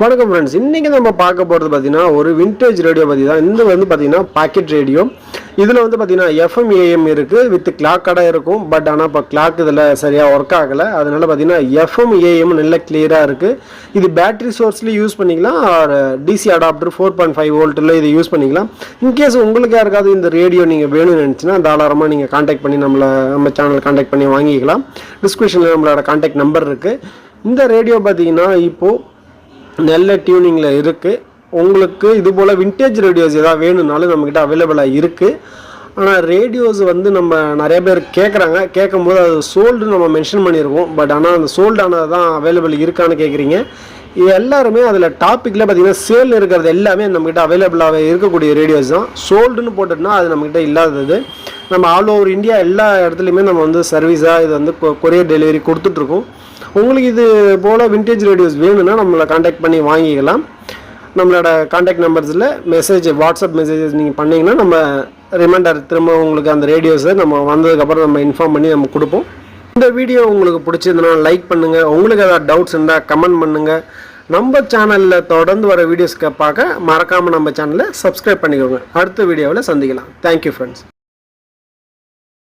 வணக்கம் ஃப்ரெண்ட்ஸ் இன்றைக்கி நம்ம பார்க்க போகிறது பார்த்தீங்கன்னா ஒரு விண்டேஜ் ரேடியோ பற்றி தான். இந்த வந்து பார்த்தீங்கன்னா பாக்கெட் ரேடியோ இதில் வந்து பார்த்திங்கன்னா எஃப்எம் ஏஎம் இருக்குது வித் கிளாக் கடை இருக்கும். பட் ஆனால் இப்போ கிளாக் இதில் சரியாக ஒர்க் ஆகலை. அதனால் பார்த்தீங்கன்னா எஃப்எம் ஏஎம் நல்ல கிளியராக இருக்குது இது பேட்டரி சோர்ஸ்லேயும் யூஸ் பண்ணிக்கலாம். DC adapter four point five வோல்ட்டில் இதை யூஸ் பண்ணிக்கலாம். இன்கேஸ் உங்களுக்கு யாருக்காவது இந்த ரேடியோ நீங்கள் வேணும்னு நினச்சின்னா தாராளமாக நீங்கள் காண்டாக்ட் பண்ணி நம்மளை நம்ம சேனல் காண்டாக்ட் பண்ணி வாங்கிக்கலாம். டிஸ்கிரிப்ஷனில் நம்மளோட காண்டாக்ட் நம்பர் இருக்குது இந்த ரேடியோ பார்த்தீங்கன்னா இப்போது நல்ல டியூனிங்கில் இருக்குது உங்களுக்கு இது போல் விண்டேஜ் ரேடியோஸ் எதாவது வேணும்னாலும் நம்மக்கிட்ட அவைலபிளாக இருக்குது ஆனால் ரேடியோஸ் வந்து நம்ம நிறைய பேர் கேட்குறாங்க கேட்கும்போது அது சோல்டு நம்ம மென்ஷன் பண்ணியிருக்கோம் பட் ஆனால் அந்த சோல்டானது தான் அவைலபிள் இருக்கான்னு கேட்குறீங்க எல்லாருமே அதில் டாப்பிக்கில் பார்த்தீங்கன்னா சேல் இருக்கிறது எல்லாமே நம்மக்கிட்ட அவைலபிளாக இருக்கக்கூடிய ரேடியோஸ் தான். சோல்டுன்னு போட்டுட்டுனா அது நம்மக்கிட்ட இல்லாதது. நம்ம ஆல் ஓவர் இந்தியா எல்லா இடத்துலையுமே நம்ம வந்து சர்வீஸாக இது வந்து கொரியர் டெலிவரி கொடுத்துட்ருக்கோம். உங்களுக்கு இது போல் விண்டேஜ் ரேடியோஸ் வேணும்னா நம்மளை காண்டாக்ட் பண்ணி வாங்கிக்கலாம். நம்மளோட காண்டாக்ட் நம்பர்ஸில் மெசேஜ் வாட்ஸ்அப் மெசேஜஸ் நீங்கள் பண்ணிங்கன்னா நம்ம ரிமைண்டர் திரும்ப உங்களுக்கு அந்த ரேடியோஸை நம்ம வந்ததுக்கப்புறம் நம்ம இன்ஃபார்ம் பண்ணி நம்ம கொடுப்போம். இந்த வீடியோ உங்களுக்கு பிடிச்சிருந்தனா லைக் பண்ணுங்கள் உங்களுக்கு ஏதாவது டவுட்ஸ் இருந்தால் கமெண்ட் பண்ணுங்கள் நம்ம சேனலில் தொடர்ந்து வர வீடியோஸ்க்கு பார்க்க மறக்காமல் நம்ம சேனலை சப்ஸ்கிரைப் பண்ணிக்கோங்க. அடுத்த வீடியோவில் சந்திக்கலாம். Thank you friends